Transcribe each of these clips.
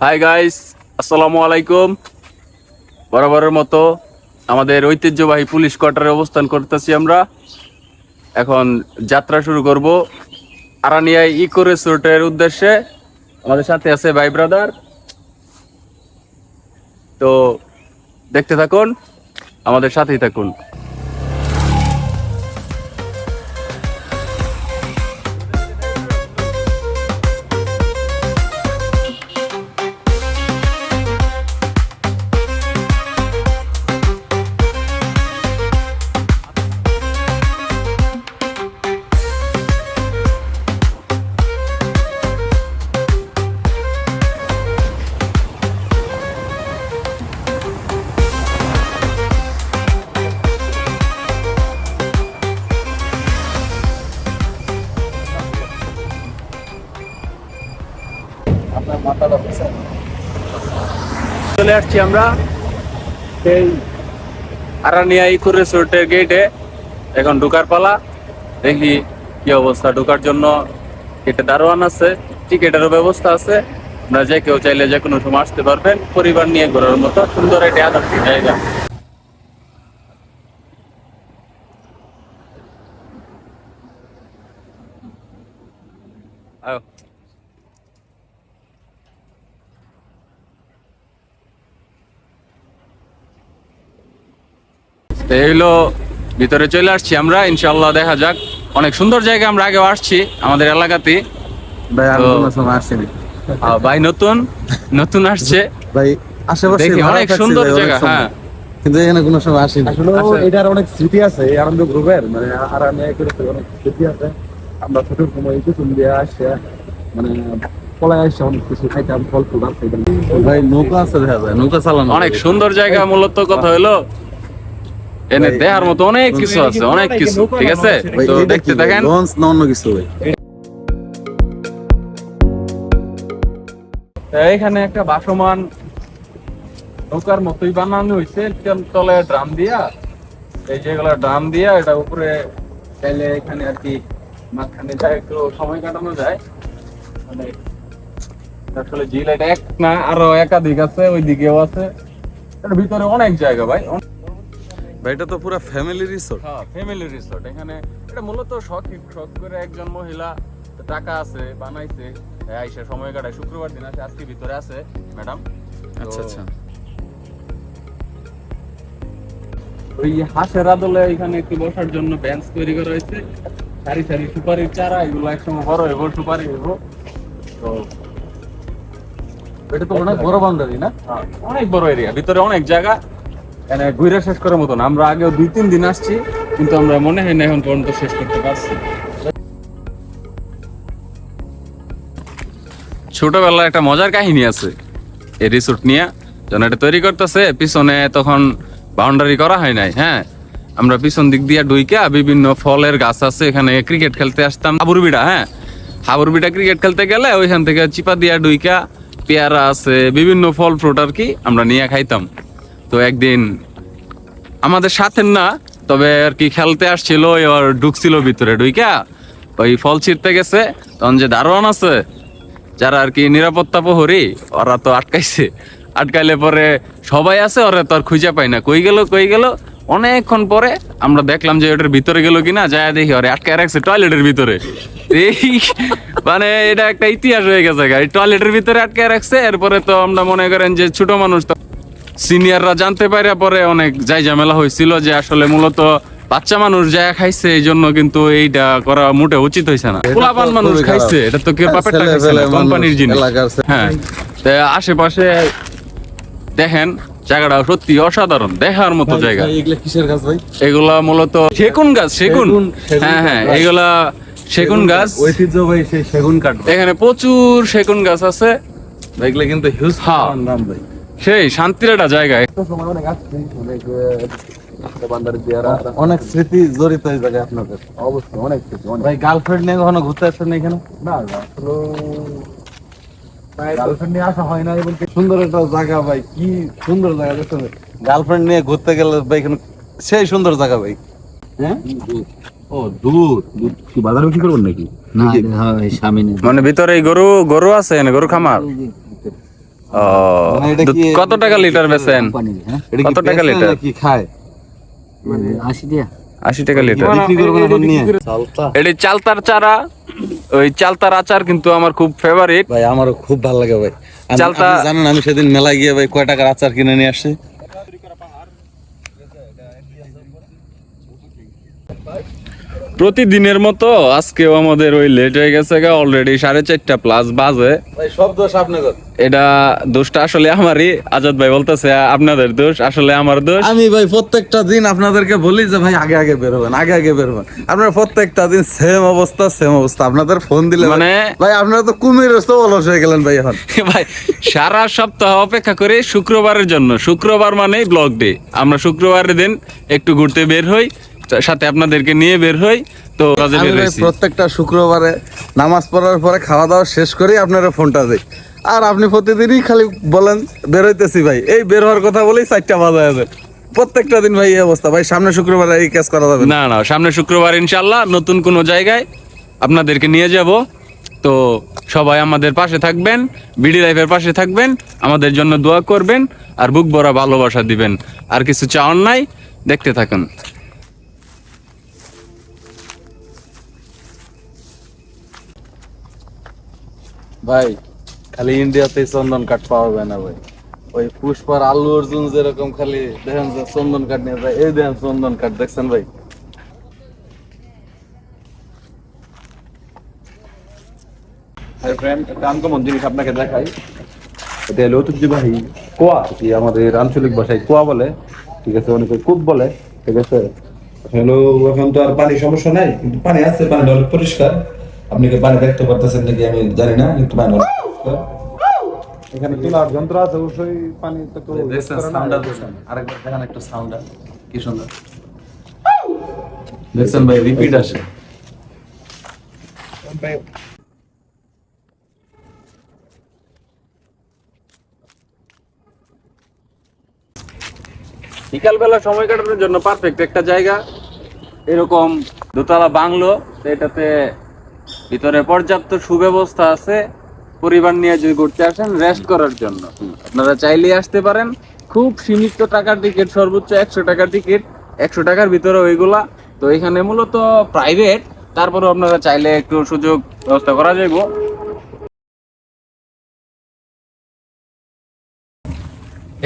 Hi guys আসসালামু আলাইকুম। বরাবরের মতো আমাদের ঐতিহ্যবাহী পুলিশ কোয়ার্টারে অবস্থান করতেছি আমরা। এখন যাত্রা শুরু করব আরানিয়ায় ইকো রিসোর্টের উদ্দেশ্যে। আমাদের সাথে আছে ভাই ব্রাদার। তো দেখতে থাকুন, আমাদের সাথেই থাকুন। চলে আসছি আমরা। এই আরানিয়া ইকো রিসোর্টের গেটে এখন ঢুকার পালা। দেখি কি অবস্থা। ঢুকার জন্য গেটে দারোয়ান আছে, টিকেটেরও ব্যবস্থা আছে। আপনারা যে কেউ চাইলে যে কোনো সময় আসতে পারবেন। পরিবার নিয়ে ঘোরার মতো সুন্দর একটি আদর্শ জায়গা। তো এই হলো ভিতরে চলে আসছি আমরা ইনশাল্লাহ দেখা যাক। অনেক সুন্দর জায়গা আমরা আগেও আসছি আমাদের এলাকাতে ভাই নতুন নতুন? আসছে। ভাই আশেপাশে অনেক সুন্দর জায়গা হ্যাঁ। কিন্তু এখানে কোনো সময় আসিনি। আসলে আসলে- এটার অনেক স্মৃতি আছে এই আনন্দ গ্রুপের মানে আর আমি অনেক স্মৃতি আছে। আমরা ছোট সময় কুসুম দিয়ে আসে মানে পলায় আসে অনেক কিছু খাইতাম ফল ফুল আছে ভাই নৌকা আছে দেখা যায় নৌকা চালানো অনেক সুন্দর জায়গা মূলত কথা হলো এনে দেখার মতো অনেক কিছু আছে অনেক কিছু ঠিক আছে? তো দেখতে ভাই? লঞ্চ না অন্য কিছু ভাই। এইখানে একটা ভাসমান নৌকার মতোই বানানো হয়েছে তলে ড্রাম দিয়া। এই যেগুলো ড্রাম দিয়া এটা উপরে চাইলে এখানে আর কি মাঝখানে যায় একটু সময় কাটানো যায়। মানে আসলে ঝিল এটা এক না আরও একাধিক আছে ওই দিকেও আছে। এর ভিতরে অনেক জায়গা ভাই। ভাই এটা তো পুরো ফ্যামিলি রিসোর্ট হ্যাঁ ফ্যামিলি রিসোর্ট এখানে এটা মূলত শখ শখ করে একজন মহিলা টাকা আছে বানাইছে আইসা সময় কাটায়। শুক্রবার দিন আসে আজকে ভিতরে আছে ম্যাডাম আচ্ছা আচ্ছা। ওই হাঁসের আদলে এখানে একটু বসার জন্য বেঞ্চ তৈরি করা হয়েছে। সারি সারি সুপারির চারা এগুলো একসময় বড় হইব সুপারি হইব। তো এটা তো অনেক বড় বাউন্ডারি না? হ্যাঁ, অনেক বড় এরিয়া ভিতরে অনেক জায়গা। এখানে ঘুরে শেষ করার মতন আমরা আগেও দুই, তিন দিন আসছি, কিন্তু আমরা মনে হয় না এখন পর্যন্ত শেষ করতে পারছি। ছোটবেলায় একটা মজার কাহিনী আছে। এই রিসোর্ট নিয়ে যখন এটা তৈরি করতেছে, পিছনে তখন বাউন্ডারি করা হয় নাই হ্যাঁ? আমরা পিছন দিক দিয়ে ডুইকা বিভিন্ন ফলের গাছ আছে, এখানে ক্রিকেট খেলতে আসতাম। হাবুরবিড়া হ্যাঁ? হাবুরবিড়া ক্রিকেট খেলতে গেলে ওইখান থেকে চিপা দিয়া ডুইকা পেয়ারা আছে, বিভিন্ন ফল ফ্রুট আর কি আমরা নিয়ে খাইতাম। তো একদিন আমাদের সাথে না, তবে আর কি খেলতে আসছিল, এবার ঢুকছিল ভিতরে ডুইকা ওই ফল ছিঁড়তে গেছে, তখন যে দারোয়ান আছে, যারা আর কি নিরাপত্তা প্রহরী, ওরা তো আটকাইছে। আটকাইলে পরে সবাই আছে, ওরা তো আর খুঁজে পাই না। কই গেল কই গেল? অনেকক্ষণ পরে আমরা দেখলাম যে ওটার ভিতরে গেল কিনা, যায় দেখি, ওরে আটকায় রাখছে টয়লেটের ভিতরে। এই মানে এটা একটা ইতিহাস হয়ে গেছে টয়লেটের ভিতরে আটকায় রাখছে, এরপরে তো আমরা মনে করেন যে ছোট মানুষ তো সিনিয়ররা জানতে পারে পরে অনেক যাই ঝামেলা হয়েছিল যে আসলে মূলত বাচ্চা মানুষ যা খাইছে এই জন্য কিন্তু এইটা করা মোটে উচিত হয়েছে না। পোলাপান মানুষ খাইছে এটা তো কেউ পাপের টাকা কোম্পানির জিনিস। হ্যাঁ। তো আশেপাশে দেখেন জায়গাটা সত্যি অসাধারণ দেখার মতো জায়গা। এগুলা মূলত সেগুন গাছ সেগুন। হ্যাঁ হ্যাঁ এগুলা সেগুন গাছ। ঐতিহ্য ভাই সেই সেগুন কাঠ। এখানে প্রচুর সেগুন গাছ আছে। এগুলা কিন্তু হিউজ হ্যাঁ। দাম ভাই। সেই শান্তির একটা জায়গা অনেক স্মৃতি জড়িত এই জায়গায় আপনাদের। অবশ্যই অনেক কিছু অনেক। ভাই গার্লফ্রেন্ড নিয়ে কখনো ঘুরতে আসছেন এখানে? না গার্লফ্রেন্ড নিয়ে আসা হয় না এবং সুন্দর একটা জায়গা ভাই কি সুন্দর জায়গা দেখছেন? গার্লফ্রেন্ড নিয়ে ঘুরতে গেলে ভাই এখানে সেই সুন্দর জায়গা ভাই। হ্যাঁ? ও দুধ দুধ কি বাজারে বিক্রি করবেন নাকি? না মানে ভিতরে গরু গরু আছে না গরু খামার? কত টাকা লিটার বেচেন? হ্যাঁ? কত টাকা লিটার? কি খায়? আশি দিয়া আশি টাকা লিটার এটি চালতার চারা। ওই চালতার আচার কিন্তু আমার খুব ফেভারিট ভাই আমারও খুব ভালো লাগে ভাই। চালতা- জানেন আমি সেদিন মেলায় গিয়ে ভাই কয় টাকার আচার কিনে নিয়ে আসছি? প্রতিদিনের মতো আজকেও আমাদের ওই লেট হয়ে গেছে গা অলরেডি সাড়ে চারটা প্লাস বাজে। ভাই সব দোষ আপনাদের। এটা দোষটা আসলে আমারই আজাদ ভাই বলতেছে আপনাদের দোষ আসলে আমার দোষ। আমি ভাই প্রত্যেকটা দিন আপনাদেরকে বলি যে ভাই আগে আগে বের হবেন আগে আগে বের হবেন। আপনার প্রত্যেকটা দিন সেম অবস্থা সেম অবস্থা। আপনাদের ফোন দিলে মানে- ভাই আপনারা তো কুমির তো অলস হয়ে গেলেন ভাই এখন। ভাই সারা সপ্তাহ অপেক্ষা করে শুক্রবারের জন্য। শুক্রবার মানেই ব্লক ডে আমরা শুক্রবারের দিন একটু ঘুরতে বের হই সাথে আপনাদেরকে নিয়ে বের হই তো প্রত্যেকটা শুক্রবারে নামাজ পড়ার পরে খাওয়া দাওয়া শেষ করেই আপনারা ফোনটা দেয় আর আপনি প্রতিদিনই খালি বলেন বের হইতেছি ভাই। এই বের হওয়ার কথা বলেই চারটা বাজায় দেয় প্রত্যেকটা দিন ভাই এই অবস্থা। ভাই সামনে শুক্রবারে এই কাজ করা যাবে না। না না সামনে শুক্রবার ইনশাল্লাহ নতুন কোনো জায়গায় আপনাদেরকে নিয়ে যাব। তো সবাই আমাদের পাশে থাকবেন বিডি লাইফের পাশে থাকবেন আমাদের জন্য দোয়া করবেন আর বুক ভরা ভালোবাসা দিবেন। আর কিছু চাওয়ার নাই দেখতে থাকুন। ভাই, খালি ইন্ডিয়াতে চন্দন কাঠ পাওয়া যায় না ভাই। ওই পুষ্পার আল্লু অর্জুন যেরকম খালি দেখেন যে চন্দন কাঠ নিয়ে যায়, এই দেখেন চন্দন কাঠ, দেখছেন ভাই? জিনিস আপনাকে দেখাই। আমাদের ভাষায় বলে। ঠিক আছে, অনেকে বলে, ঠিক আছে। এখন তো আর সমস্যা নাই পরিষ্কার। আপনি কি পানি দেখতে পারতেছেন নাকি আমি জানি না কিন্তু পানি এখানে তোলার যন্ত্র আছে অবশ্যই পানি তো সাউন্ডটা দেখছেন আরেকবার দেখেন একটু সাউন্ডটা কি সুন্দর। দেখছেন ভাই রিপিট আসে। বিকালবেলা সময় কাটানোর জন্য পারফেক্ট একটা জায়গা। এরকম দোতলা বাংলো এটাতে ভিতরে পর্যাপ্ত সুব্যবস্থা আছে, পরিবার নিয়ে যদি ঘুরতে আসেন রেস্ট করার জন্য। আপনারা চাইলেই আসতে পারেন। খুব সীমিত টাকার টিকিট সর্বোচ্চ একশো টাকার টিকিট একশো টাকার ভিতরে ওইগুলা। তো এখানে মূলত প্রাইভেট তারপরেও আপনারা চাইলে একটু সুযোগ ব্যবস্থা করা যাইব।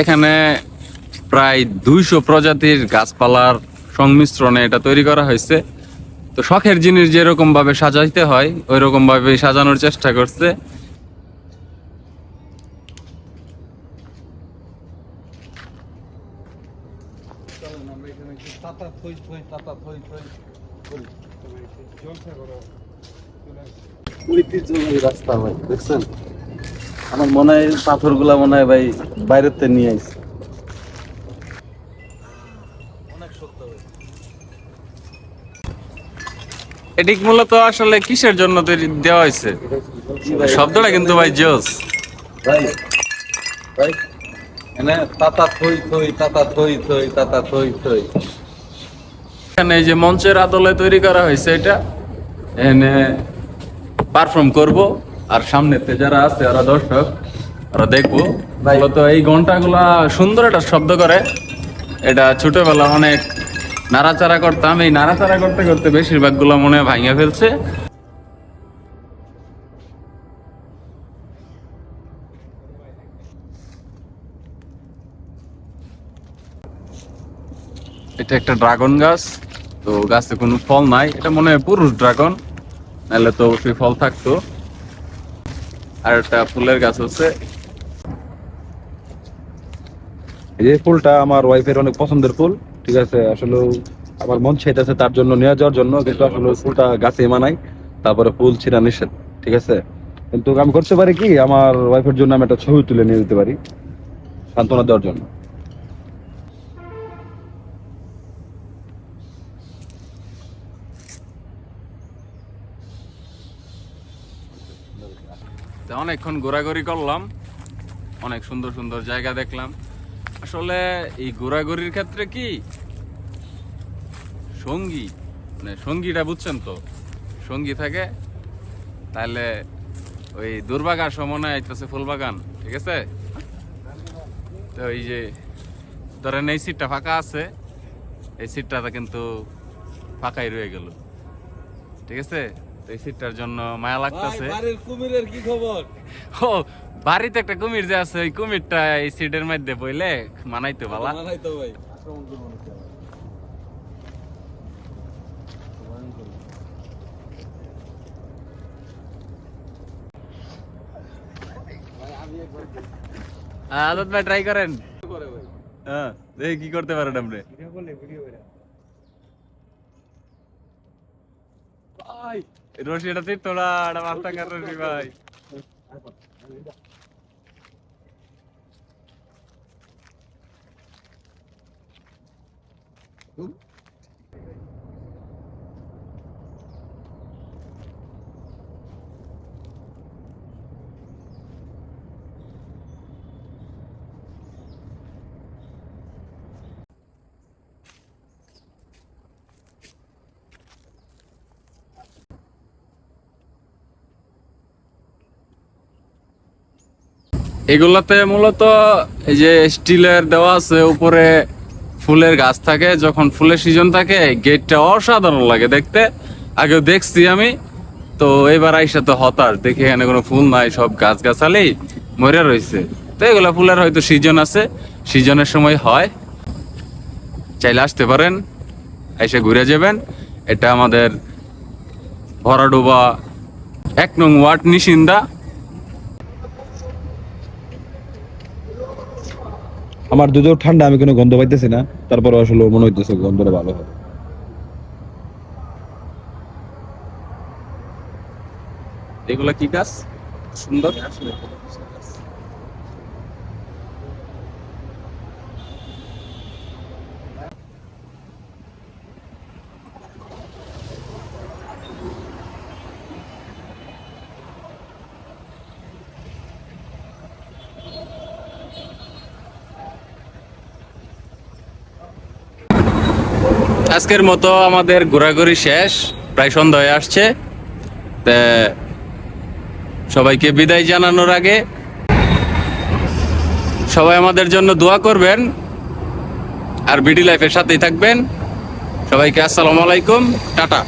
এখানে প্রায় দুইশো প্রজাতির গাছপালার সংমিশ্রণে এটা তৈরি করা হয়েছে। তো শখের জিনিস যেরকম ভাবে সাজাইতে হয় ওই রকম ভাবে সাজানোর চেষ্টা করছে। ঐতিহ্যবাহী রাস্তা ভাই দেখছেন? আমার মনে হয় পাথরগুলা মনে হয় ভাই বাইরের থেকে নিয়ে আইছে। অনেক শক্ত ভাই এটি মূলত আসলে কিসের জন্য তৈরি দেওয়া হয়েছে? শব্দটা কিন্তু ভাই জোস। ভাই ভাই তাতা থই থই তাতা থই থই তাতা থই থই। এখানে এই যে মঞ্চের আদলে তৈরি করা হয়েছে এটা। এনে পারফর্ম করব আর সামনেতে যারা আছে ওরা দর্শক ওরা দেখব। মূলত এই ঘন্টাগুলা সুন্দর একটা শব্দ করে। এটা ছোটবেলা অনেক নাড়াচাড়া করতাম, এই নাড়াচাড়া করতে করতে বেশিরভাগগুলা মনে হয় ভাঙে ফেলছে। এটা একটা ড্রাগন গাছ, তো গাছে কোনো ফল নাই। এটা মনে হয় পুরুষ ড্রাগন, নাহলে তো অবশ্যই ফল থাকতো। আর একটা ফুলের গাছ হচ্ছে এই ফুলটা আমার ওয়াইফের অনেক পছন্দের ফুল। ঠিক আছে আসলে আমার মন চাইতেছে তার জন্য, নিয়ে যাওয়ার জন্য, কিন্তু আসলে ফুলটা গাছে মানাই তারপরে ফুল ছিঁড়া নিষেধ, ঠিক আছে? কিন্তু আমি করতে পারি কি, আমার ওয়াইফের জন্য আমি একটা ছবি তুলে নিয়ে যেতে পারি, সান্ত্বনা দেওয়ার জন্য। অনেকক্ষণ ঘোরাঘুরি করলাম, অনেক সুন্দর সুন্দর জায়গা দেখলাম। আসলে এই ঘোরাঘুরির ক্ষেত্রে কি সঙ্গী? মানে সঙ্গীটা বুঝছেন তো? সঙ্গী থাকে তাহলে ওই দুর্বাগান সময় আইতেছে ফুলবাগান ঠিক আছে? তো এই যে ধরেন এই সিটটা ফাঁকা আছে এই সিটটা কিন্তু ফাঁকাই রয়ে গেল ঠিক আছে? তো এই সিটটার জন্য মায়া লাগতেছে। কুমিরের কি খবর? ও বাড়িতে একটা কুমির যে আছে ওই কুমিরটা এই সিটের মধ্যে বইলে মানাইতে তো ভাই। আদত ভাই ট্রাই করেন। হ্যাঁ দেখি কি করতে পারেন আপনি। ভাই। রশি এটা তুই তোরা এটা মাছ টাকার রশি ভাই? এগুলাতে মূলত এই যে স্টিলের দেওয়া আছে, উপরে ফুলের গাছ থাকে, যখন ফুলের সিজন থাকে গেটটা অসাধারণ লাগে দেখতে। আগেও দেখছি আমি। তো এবার আইসা তো হতাশ, দেখি এখানে কোনো ফুল নাই, সব গাছ গাছালি মরে রয়েছে তো এগুলা ফুলের হয়তো সিজন আছে সিজনের সময় হয়। চাইলে আসতে পারেন এসে ঘুরে যাবেন। এটা আমাদের ভরাডোবা এক নং ওয়ার্ড নিশিন্দা। আমার দুধেও ঠান্ডা আমি কোনো গন্ধ পাইতেছি না তারপরে আসলে মনে হইতেছে গন্ধটা ভালো হয়। এগুলা কি কাজ সুন্দর? আজকের মতো আমাদের ঘোরাঘুরি শেষ, প্রায় সন্ধ্যা আসছে। সবাইকে বিদায় জানানোর আগে সবাই আমাদের জন্য দোয়া করবেন আর বিডি লাইফের সাথেই থাকবেন। সবাইকে আসসালামু আলাইকুম, টাটা।